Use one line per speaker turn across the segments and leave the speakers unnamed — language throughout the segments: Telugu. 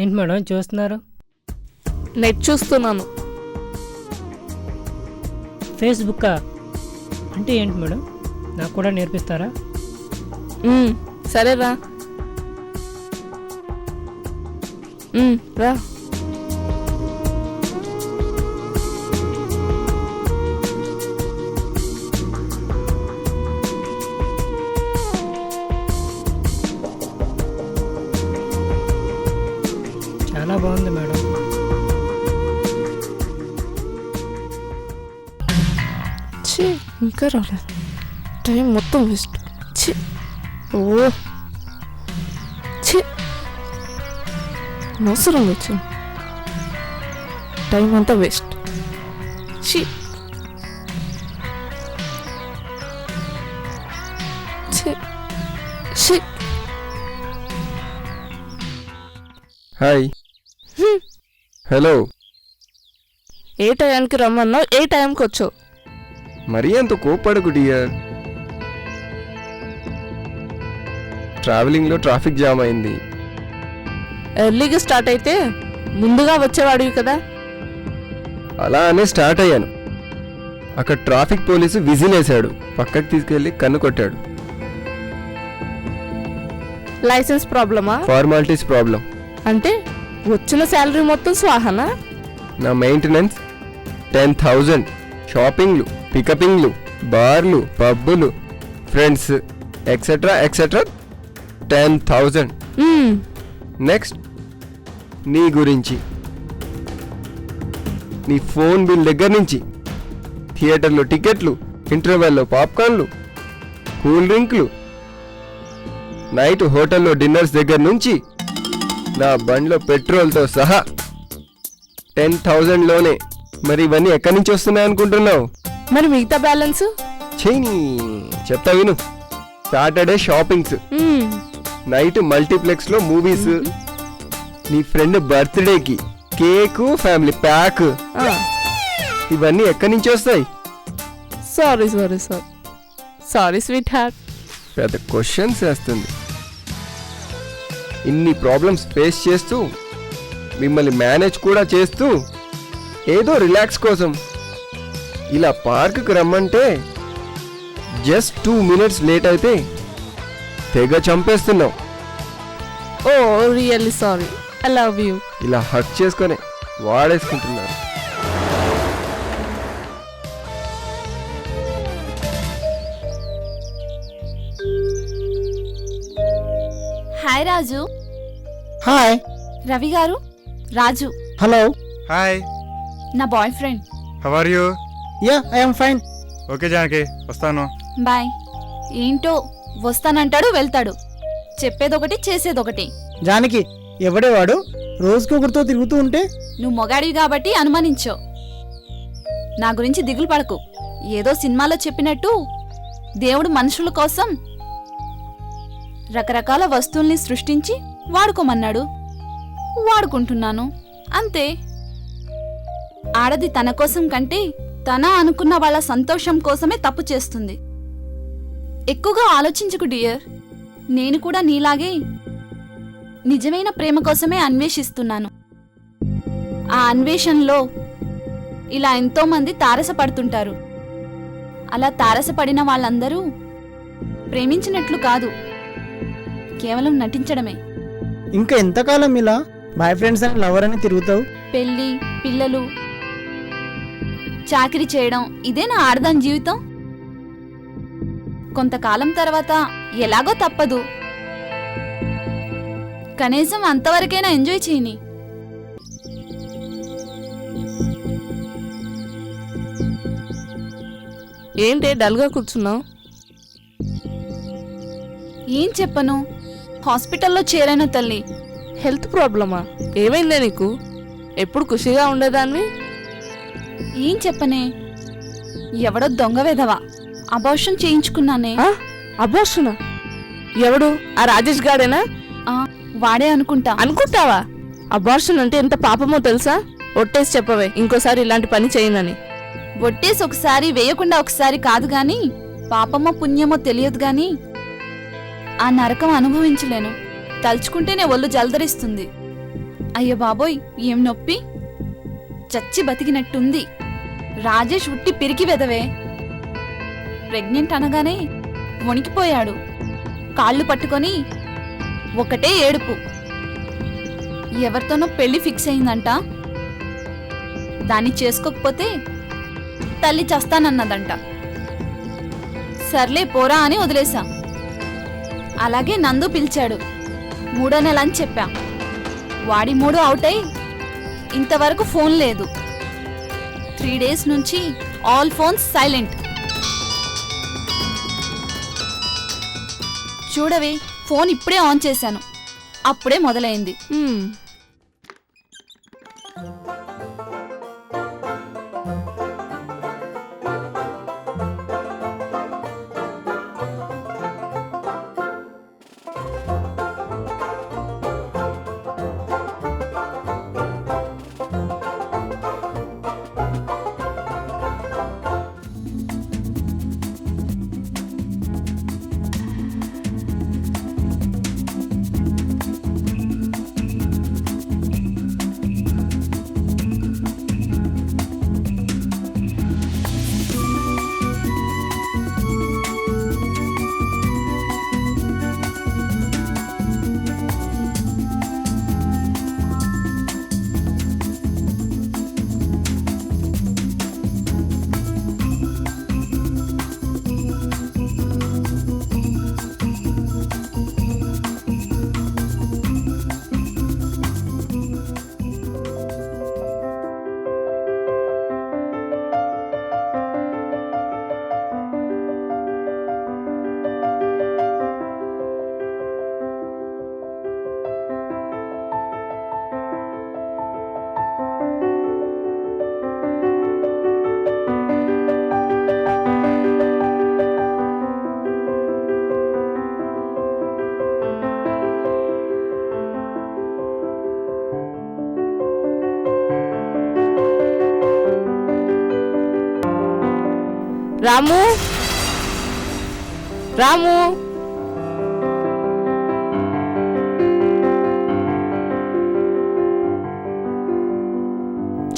ఏంటి మేడం చూస్తున్నారు?
నెట్ చూస్తున్నాను.
ఫేస్బుక్కా? అంటే ఏంటి మేడం నాకు కూడా నేర్పిస్తారా?
సరేరా రా. ఇంకా రాలేదు టైం మొత్తం వేస్ట్ ఛీ ఓ ఛీ అవసరం వచ్చింది టైం అంతా వేస్ట్ ఛీ
హాయ్. హలో
ఏ టైంకి రమ్మన్నావు ఏ టైంకి వచ్చావు
మరీ అంత కోపడకు డియర్ ట్రావెలింగ్లో ట్రాఫిక్ జామ్ అయింది.
ఎర్లీగా స్టార్ట్ అయితే ముందుగా వచ్చేవాడివి కదా?
అలా అనే స్టార్ట్ అయ్యాను. అక్కడ ట్రాఫిక్ పోలీసు విజిల్ వేశాడు. పక్కకి తీసుకెళ్ళి కన్ను కొట్టాడు.
లైసెన్స్ ప్రాబ్లమా?
Formalities problem.
అంటే వచ్చిన శాలరీ మొత్తం స్వాహనా?
నా మెయింటెనెన్స్ టెన్ థౌజండ్ షాపింగ్లు. పికపింగ్లు బార్లు పబ్బులు friends etcetera etcetera ten thousand. Next నీ గురించి. నీ ఫోన్ బిల్ దగ్గర నుంచి. థియేటర్లో టికెట్లు ఇంటర్వెల్లో పాప్కార్న్లు కూల్ డ్రింక్లు. నైట్ హోటల్లో డిన్నర్స్ దగ్గర నుంచి నా బండ్లో పెట్రోల్తో సహా టెన్ థౌజండ్లోనే మరి ఇవన్నీ ఎక్కడి నుంచి వస్తున్నాయి అనుకుంటున్నావు
మరి మిగతా బ్యాలెన్స్?
చేయని చెప్తా విను. Saturday shoppings. నైట్ మల్టీప్లెక్స్లో మూవీస్ నీ ఫ్రెండ్ బర్త్డేకి కేకు ఫ్యామిలీ ప్యాక్. ఇవన్నీ ఎక్కడి నుంచి వస్తాయి?
Sorry sorry sorry. Sorry sweetheart.
పెద్ద క్వశ్చన్స్ వేస్తుంది ఇన్ని ప్రాబ్లమ్స్ ఫేస్ చేస్తూ మిమ్మల్ని మేనేజ్ కూడా చేస్తూ ఏదో రిలాక్స్ కోసం ఇలా పార్క్కి రమ్మంటే జస్ట్ టూ మినిట్స్ లేట్ అయితే తెగ చంపేస్తున్నావు.
ఓ really sorry I love you
ఇలా హక్ చేసుకొని వాడేసుకుంటున్నారు.
హాయ్ రాజు
హాయ్
రవి గారు రాజు
హలో
హాయ్
నా boyfriend
how are you
yeah I'm fine
okay Janaki. వస్తాను.
బాయ్ ఏంటో వస్తానంటాడు వెళ్తాడు. చెప్పేదొకటి చేసేదొకటి.
జానకి ఎవడే వాడు? రోజుకి ఒకరితో తిరుగుతూ ఉంటే?
నువ్వు మొగాడివి కాబట్టి అనుమానించో. నా గురించి దిగులు పడకు. ఏదో సినిమాలో చెప్పినట్టు దేవుడు మనుషుల కోసం రకరకాల వస్తువుల్ని సృష్టించి వాడుకోమన్నాడు. వాడుకుంటున్నాను. అంతే. ఆడది తన కోసం కంటే తన అనుకున్న వాళ్ళ సంతోషం కోసమే తప్పు చేస్తుంది. ఎక్కువగా ఆలోచించకు డియర్. నేను కూడా నీలాగే నిజమైన ప్రేమ కోసమే అన్వేషిస్తున్నాను. ఆ అన్వేషణలో ఇలా ఎంతో మంది తారసపడుతుంటారు. అలా తారసపడిన వాళ్ళందరూ ప్రేమించినట్లు కాదు. కేవలం నటించడమే.
ఇంకా ఎంతకాలం ఇలా? బాయ్ ఫ్రెండ్స్ అని లవర్ అని తిరుగుతావు?
పెళ్ళి పిల్లలు చాకిరీ చేయడం ఇదే నా ఆడదాని జీవితం? కొంతకాలం తర్వాత ఎలాగో తప్పదు. కనీసం అంతవరకైనా ఎంజాయ్ చేయని.
ఏంటి డల్గా కూర్చున్నావు?
ఏం చెప్పను? హాస్పిటల్లో చేరాను తల్లి.
హెల్త్ ప్రాబ్లమా? ఏమైందే నీకు? ఎప్పుడు ఖుషిగా ఉండేదాన్ని
ఏం చెప్పనే? ఎవడో దొంగ వెధవా. అబార్షన్ చేయించుకున్నానే.
ఆ? అబార్షణ ఎవడు? ఆ రాజేష్ గాడేనా?
వాడే అనుకుంటా.
అనుకుంటావా? అబార్షన్ అంటే ఎంత పాపమో తెలుసా? ఒట్టేసి చెప్పవే ఇంకోసారి ఇలాంటి పని చేయనని.
ఒట్టేసి ఒకసారి వేయకుండా ఒకసారి కాదు గాని పాపమో పుణ్యమో తెలియదు గాని ఆ నరకం అనుభవించలేను. తలుచుకుంటేనే ఒళ్ళు జలదరిస్తుంది. అయ్య బాబోయ్ ఏం నొప్పి? చచ్చి బతికినట్టుంది. రాజేష్ ఉట్టి పిరికి వెదవే. ప్రెగ్నెంట్ అనగానే వణికిపోయాడు. కాళ్ళు పట్టుకొని ఒకటే ఏడుపు. ఎవరితోనో పెళ్ళి ఫిక్స్ అయిందంట. దాన్ని చేసుకోకపోతే తల్లి చస్తానన్నదంట. సర్లే పోరా అని వదిలేశా. అలాగే నందు పిలిచాడు. మూడో నెల అని చెప్పా. వాడి మూడు అవుట్ అయి ఇంతవరకు ఫోన్ లేదు. త్రీ డేస్ నుంచి ఆల్ ఫోన్స్ సైలెంట్. చూడవే ఫోన్ ఇప్పుడే ఆన్ చేశాను. అప్పుడే మొదలైంది.
రాము? రాము?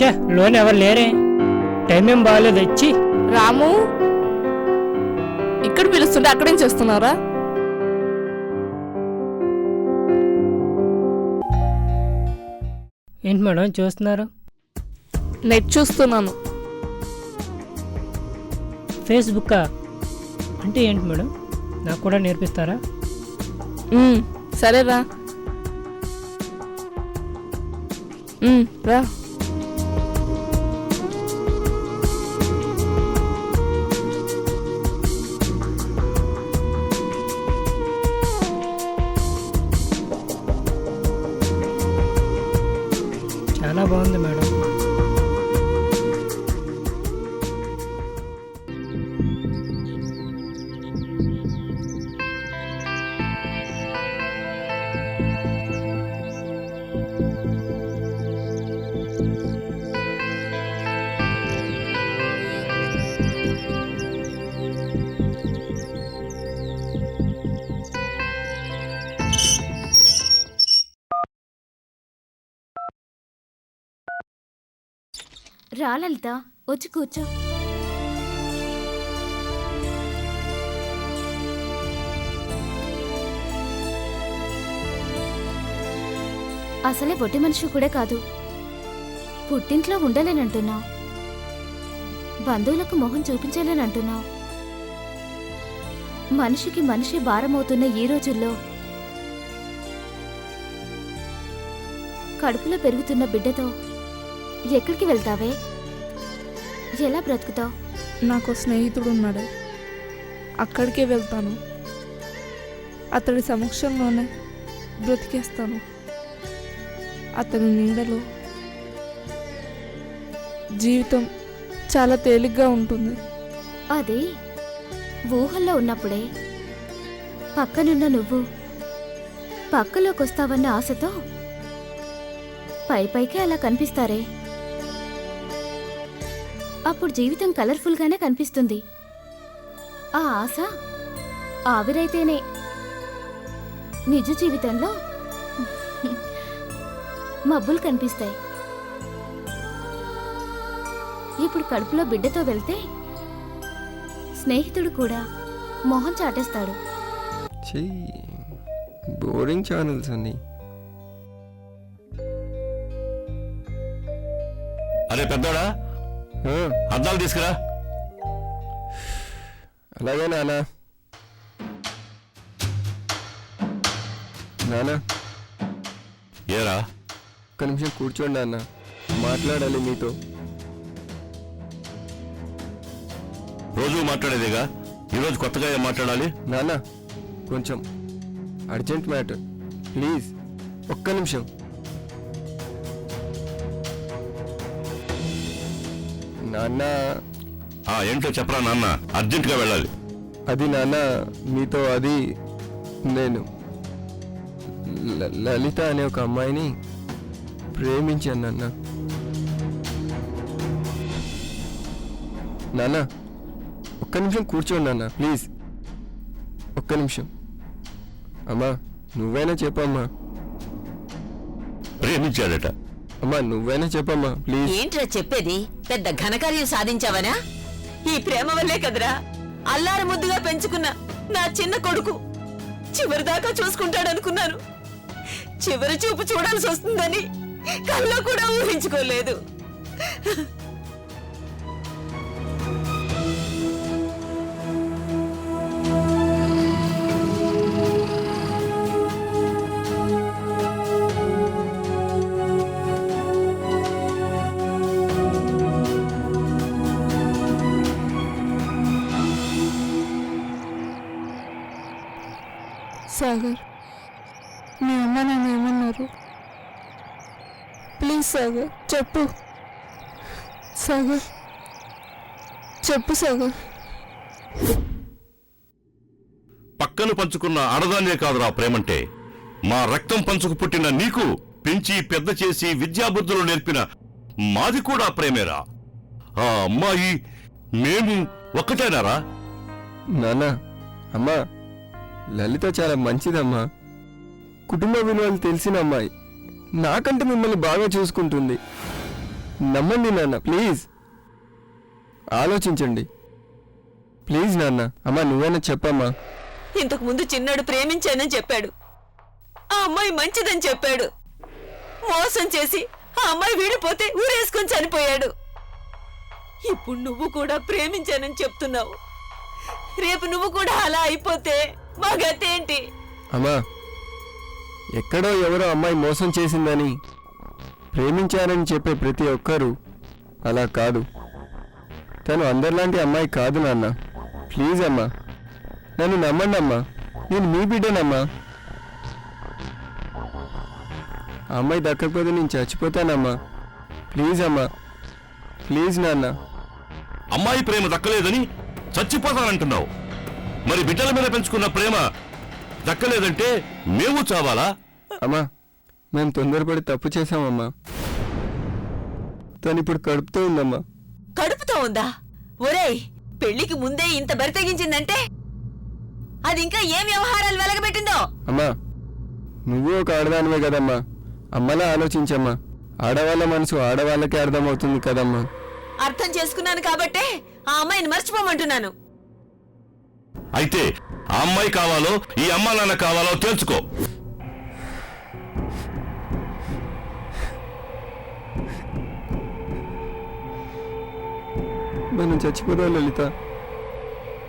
చే లోన్ ఎవరు లేరే? టైం ఏం బాగాలేదు వచ్చి.
రాము? ఇక్కడ పిలుస్తుంటే అక్కడేం చేస్తున్నారా?
ఏంటి మేడం చూస్తున్నారు?
నెట్ చూస్తున్నాను.
ఫేస్బుక్కా? అంటే ఏంటి మేడం? నాకు కూడా నేర్పిస్తారా?
సరేరా. రా.
రా లలిత వచ్చి కూర్చో. అసలే పొట్టి మనిషి కూడా కాదు. పుట్టింట్లో ఉండలేనంటున్నావు బంధువులకు మొహం చూపించలేనంటున్నావు. మనిషికి మనిషి భారమవుతున్న ఈ రోజుల్లో కడుపులో పెరుగుతున్న బిడ్డతో ఎక్కడికి వెళ్తావే? ఎలా బ్రతుకుతావు?
నాకు స్నేహితుడు ఉన్నాడు అక్కడికే వెళ్తాను. అతడి సమక్షంలోనే బ్రతికేస్తాను. అతని నీడలో జీవితం చాలా తేలిగ్గా ఉంటుంది.
అది ఊహల్లో ఉన్నప్పుడే. పక్కనున్న నువ్వు పక్కలోకొస్తావన్న ఆశతో పై పైకే అలా కనిపిస్తారే. అప్పుడు జీవితం కలర్ఫుల్గానే కనిపిస్తుంది. ఆ ఆశ ఆవిరైతేనే. నిజ జీవితంలో మబ్బులు కనిపిస్తాయి. ఇప్పుడు కడుపులో బిడ్డతో వెళ్తే స్నేహితుడు కూడా మొహం చాటేస్తాడు.
చీ బోరింగ్ ఛానల్స్ అన్నీ.
అరే పెద్దోడా అద్దాలు తీసుకురా.
అలాగే నానా. నానా.
ఏరా?
ఒక్క నిమిషం కూర్చోండి అన్న మాట్లాడాలి మీతో.
రోజు మాట్లాడేదేగా? ఈరోజు కొత్తగా ఏం మాట్లాడాలి?
నాన్న కొంచెం అర్జెంట్ మ్యాటర్. ప్లీజ్ ఒక్క నిమిషం. నాన్న.
ఆ ఏంటో చెప్పరా నాన్న. అర్జెంటుగా వెళ్ళాలి.
అది నాన్న మీతో అది నేను ల- లలిత అనే ఒక అమ్మాయిని ప్రేమించాను నాన్న. నాన్న ఒక్క నిమిషం కూర్చోండి నాన్న ప్లీజ్. ఒక్క నిమిషం. అమ్మా నువ్వైనా చెప్పమ్మా
ప్రేమించాడట.
అమ్మా నువ్వైనా చెప్పమ్మా ప్లీజ్
ఏంట్రా చెప్పేది? పెద్ద ఘనకార్యం సాధించావనా? ఈ ప్రేమ వల్లే కదరా. అల్లారు ముద్దుగా పెంచుకున్న నా చిన్న కొడుకు చివరిదాకా చూసుకుంటాడనుకున్నాను. చివరి చూపు చూడాల్సి వస్తుందని కల్లో కూడా ఊహించుకోలేదు.
సాగర్. మీ అమ్మ నన్ను ఏమన్నారు? ప్లీజ్ సాగర్ చెప్పు. సాగర్ చెప్పు సాగర్.
పక్కను పంచుకున్న ఆడదాన్నే కాదురా ప్రేమంటే. మా రక్తం పంచుకు పుట్టిన నీకు పెంచి పెద్ద చేసి విద్యాబుద్ధులు నేర్పిన మాది కూడా ప్రేమేరా. ఆ అమ్మాయి మేము ఒక్కటేనారా?
నాన్న అమ్మా. లలిత చాలా మంచిదమ్మా. కుటుంబ విలువలు తెలిసిన అమ్మాయి. నాకంటే మిమ్మల్ని బాగా చూసుకుంటుంది. నమ్మండి నాన్న ప్లీజ్. ఆలోచించండి. ప్లీజ్ నాన్న అమ్మా నువ్వైనా చెప్పమ్మా.
ఇంతకు ముందు చిన్నాడు ప్రేమించానని చెప్పాడు. ఆ అమ్మాయి మంచిదని చెప్పాడు. మోసం చేసి ఆ అమ్మాయి వీడిపోతే ఊరేసుకొని చనిపోయాడు. ఇప్పుడు నువ్వు కూడా ప్రేమించానని చెప్తున్నావు. రేపు నువ్వు కూడా అలా అయిపోతే మా గతేంటి?
అమ్మా ఎక్కడో ఎవరో అమ్మాయి మోసం చేసిందని ప్రేమించారని చెప్పే ప్రతి ఒక్కరూ అలా కాదు. తను అందరిలాంటి అమ్మాయి కాదు నాన్న. ప్లీజ్ అమ్మా నన్ను నమ్మండి అమ్మా. నేను మీ బిడ్డనమ్మా. ఆ అమ్మాయి దక్కకపోతే నేను చచ్చిపోతానమ్మా. ప్లీజ్ అమ్మా ప్లీజ్ నాన్న.
అమ్మాయి ప్రేమ దక్కలేదని చచ్చిపోతానంటున్నావు. మరి బిడ్డల మీద పెంచుకున్న ప్రేమ దక్కలేదంటే మేము చావాలా?
అమ్మా మేము తొందరపడి తప్పు చేశామమ్మా. తను ఇప్పుడు కడుపుతో ఉందమ్మా.
కడుపుతో ఉందా? ఒరేయ్ పెళ్ళికి ముందే ఇంత బరి తెగించిందంటే? అది ఇంకా ఏం వ్యవహారాలు వెలగబెట్టిందో?
అమ్మా నువ్వు ఒక ఆడదానివే కదమ్మా. అమ్మలా ఆలోచించమ్మా. ఆడవాళ్ళ మనసు ఆడవాళ్ళకే అర్థమవుతుంది కదమ్మా.
అర్థం చేసుకున్నాను కాబట్టే ఆ అమ్మాయిని మర్చిపోమంటున్నాను.
అయితే ఆ అమ్మాయి కావాలో ఈ అమ్మ నాన్న కావాలో తెలుసుకో
మనం చచ్చిపోదాం లలిత?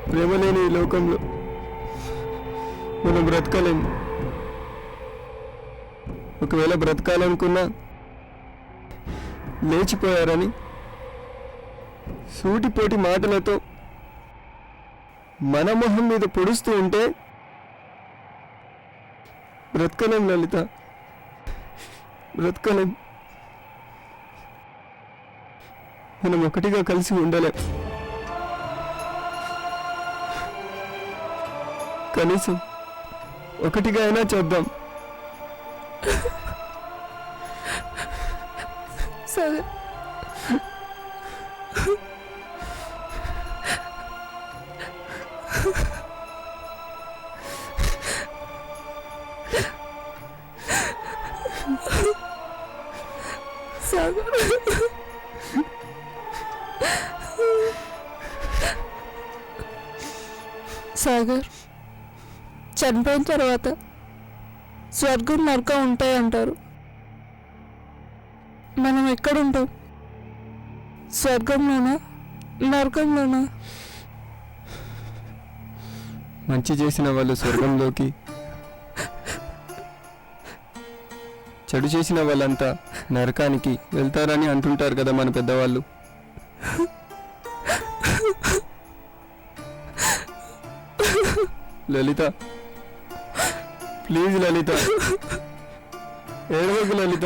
ప్రేమ లేని ఈ లోకంలో మనం బ్రతకలేము ఒకవేళ బ్రతకాలనుకున్నా లేచిపోయారని సూటిపోటి మాటలతో మన మొహం మీద పొడుస్తూ ఉంటే బ్రతకలేం లలిత. బ్రతకలేం. మనం ఒకటిగా కలిసి ఉండలేం. కనీసం ఒకటిగా అయినా చేద్దాం.
సరే. సాగర్ సాగర్ చనిపోయిన తర్వాత స్వర్గం నరకం ఉంటాయంటారు. మనం ఎక్కడుంటాం? స్వర్గంలోనా? నరకంలోనా?
మంచి చేసిన వాళ్ళు స్వర్గంలోకి చెడు చేసిన వాళ్ళంతా నరకానికి వెళ్తారని అంటుంటారు కదా మన పెద్దవాళ్ళు. లలిత ప్లీజ్ లలిత. ఏడవకు లలిత.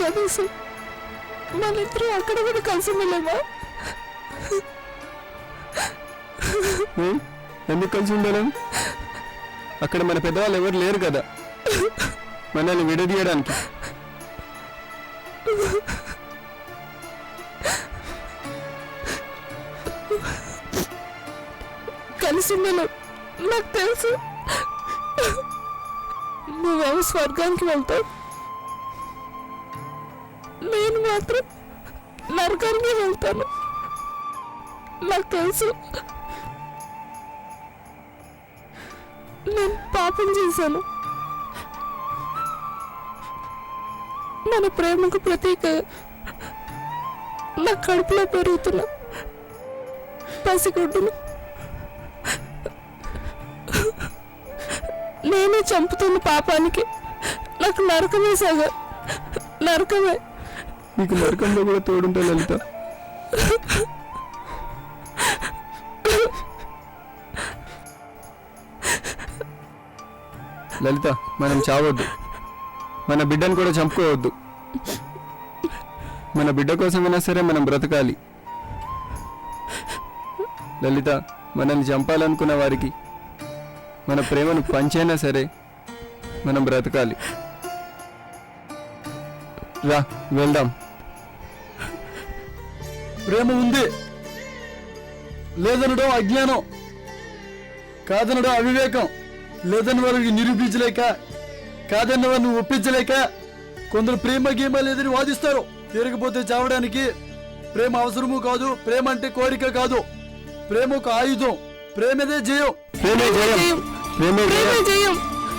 కనీసం మనిద్దరూ అక్కడ కూడా కలిసి వెళ్ళామా
ఎందుకు కలిసి ఉండాలి? అక్కడ మన పెద్దవాళ్ళు ఎవరు లేరు కదా. మనల్ని విడదీయడానికి.
కలిసి ఉండలేం. నాకు తెలుసు. నువ్వేమో స్వర్గానికి వెళ్తావు. నేను మాత్రం నరకానికి వెళ్తాను. నాకు తెలుసు. నేను పాపం చేశాను. మన ప్రేమకు ప్రతీక నా కడుపులో పెరుగుతున్న పసిగుడ్డును నేనే చంపుతున్న పాపానికి నాకు నరకమే సగ నరకమే.
నీకు నరకంలో కూడా తోడుంటా లలిత. లలిత మనం చావద్దు. మన బిడ్డను కూడా చంపుకోవద్దు. మన బిడ్డ కోసమైనా సరే మనం బ్రతకాలి. లలిత మనల్ని చంపాలనుకున్న వారికి మన ప్రేమను పంచైనా సరే మనం బ్రతకాలి. రా వెళ్దాం.
ప్రేమ ఉంది. లేదనడం అజ్ఞానం. కాదనడం అవివేకం. లేదని వారికి నిరూపించలేక కాదన్న వారిని ఒప్పించలేక కొందరు ప్రేమ గీమ లేదని వాదిస్తారు. తిరగపోతే చావడానికి ప్రేమ అవసరము కాదు ప్రేమ అంటే కోరిక కాదు. ప్రేమ ఒక ఆయుధం ప్రేమదే జయం.
ప్రేమే జయం. ప్రేమే
జయం.